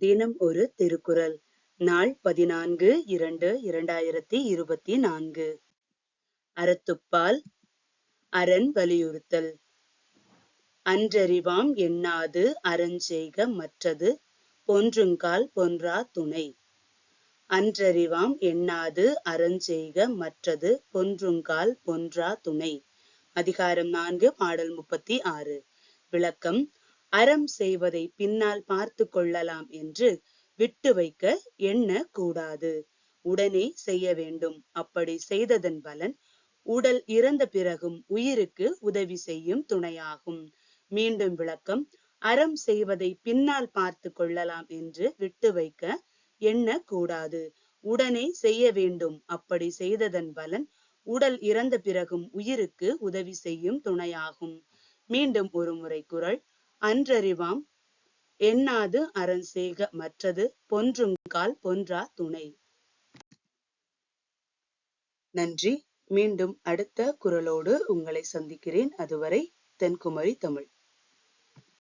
தினம் ஒரு திருக்குறள். நாள் பதினான்கு இரண்டு இரண்டாயிரத்தி இருபத்தி நான்கு. அறத்துப்பால் அரண் வலியுறுத்தல். அன்றறிவாம் எண்ணாது அறஞ்செய்க மற்றது பொன்றுங்கால் பொன்றா துணை. அன்றறிவாம் எண்ணாது அறஞ்செய்க மற்றது பொன்றுங்கால் பொன்றா துணை. அதிகாரம் நான்கு பாடல் முப்பத்தி ஆறு. விளக்கம் அறம் செய்வதை பின்னால் பார்த்து கொள்ளலாம் என்று விட்டு வைக்க எண்ண கூடாது உடனே செய்ய வேண்டும். அப்படி செய்ததன் பலன் உடல் இறந்த பிறகும் உயிருக்கு உதவி செய்யும் துணையாகும். மீண்டும் விளக்கம். அறம் செய்வதை பின்னால் பார்த்து கொள்ளலாம் என்று விட்டு வைக்க எண்ண கூடாது உடனே செய்ய வேண்டும். அப்படி செய்ததன் பலன் உடல் இறந்த பிறகும் உயிருக்கு உதவி செய்யும் துணையாகும். மீண்டும் ஒரு முறை குரல். அன்றறிவாம். எண்ணாது அரண் செய்க மற்றது பொன்றுங்கால் பொன்றா துணை. நன்றி. மீண்டும் அடுத்த குரலோடு உங்களை சந்திக்கிறேன். அதுவரை தென்குமரி தமிழ்.